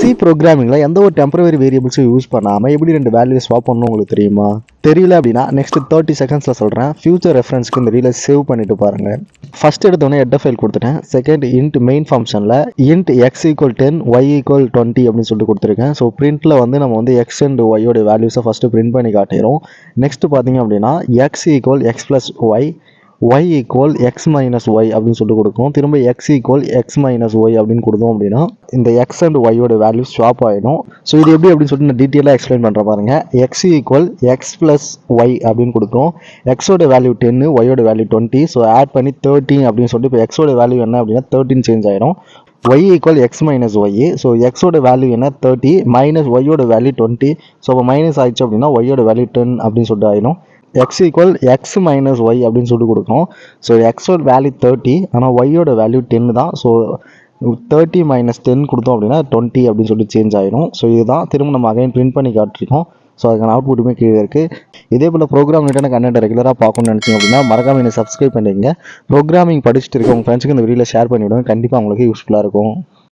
C ப்ரோக்ராமிங்கில் எந்த ஒரு temporary வேரியபிள்ஸும் use பண்ணாமல் எப்படி ரெண்டு வேல்யூ ஸ்வாப் பண்ணணும் உங்களுக்கு தெரியுமா? தெரியல அப்படின்னா நெக்ஸ்ட் தேர்ட்டி செகண்ட்ஸில் சொல்கிறேன் ஃபியூச்சர் ரெஃபரன்ஸ்க்கு இந்த ரீலை சேவ் பண்ணிட்டு பாருங்கள் ஃபர்ஸ்ட் எடுத்தோடனே எட்ட ஃபைல் கொடுத்துட்டேன். செகண்ட் இன்ட் மெயின் ஃபங்க்ஷனில் int X equal ten Y equal twenty அப்படின்னு சொல்லிட்டு கொடுத்துருக்கேன். ஸோ பிரிண்ட்டில் வந்து நம்ம வந்து எக்ஸ் அண்ட் ஒய்யோட வேல்யூஸை ஃபஸ்ட்டு பிரிண்ட் பண்ணி காட்டிடும் நெக்ஸ்ட் பார்த்தீங்க அப்படின்னா X equal X plus Y Y equal X minus Y அப்படின்னு சொல்லிட்டு கொடுக்கும். திரும்ப X equal X minus Y அப்படின்னு கொடுத்தோம் அப்படின்னா இந்த எக்ஸ் அண்ட் ஒய்யோட வேல்யூ ஸ்வாப் ஆகிடும் ஸோ இது எப்படி அப்படின்னு சொல்லிட்டு நான் டீட்டெயிலாக எக்ஸ்பிளைன் பண்ணுற பாருங்க. X equal X plus Y அப்படின்னு கொடுக்கும் எக்ஸோட வேல்யூ டென்னு ஒய்யோட வேல்யூ டுவெண்ட்டி ஸோ ஆட் பண்ணி தேர்ட்டின் அப்படின்னு சொல்லிட்டு இப்போ எக்ஸோட வேல்யூ என்ன அப்படின்னா தேர்ட்டின் சேஞ்ச் ஆகிடும் Y equal X minus Y so எக்ஸோட வேல்யூ என்ன? தேர்ட்டி மைனஸ் ஒய்யோட வேல்யூ டுவெண்ட்டி ஸோ இப்போ மைனஸ் ஆயிடுச்சு அப்படின்னா ஒய்யோட வேல்யூ டென் அப்படின்னு சொல்லிட்டு ஆயிடும். X equal X minus Y அப்படின்னு சொல்லிட்டு கொடுக்கணும் ஸோ எக்ஸோட வேல்யூ தேர்ட்டி ஆனால் ஒய்யோட வேல்யூ டென் தான். ஸோ தேர்ட்டி மைனஸ் டென் கொடுத்தோம் அப்படின்னா டுவெண்ட்டி அப்படின்னு சொல்லிட்டு சேஞ்ச் ஆயிடும் ஸோ இதுதான் திரும்ப நம்ம அகைன் பிரிண்ட் பண்ணி காட்டிருக்கோம். ஸோ அதுக்கான அவுட்புட்டுமே கீழே இருக்குது இதே போல் ப்ரோக்ராம் ரிட்டர்ன் கண்டென்ட் ரெகுலராக பார்க்கணும்னு நினச்சிங்க அப்படின்னா மறக்காம என்னை சப்ஸ்கிரைப் பண்ணிக்கங்க. ப்ரோக்ராமிங் படிச்சுட்டு இருக்க உங்கள் ஃப்ரெண்ட்ஸுக்கு இந்த வீடியோவில் ஷேர் பண்ணிவிடுங்க. கண்டிப்பாக உங்களுக்கு யூஸ்ஃபுல்லாக இருக்கும்.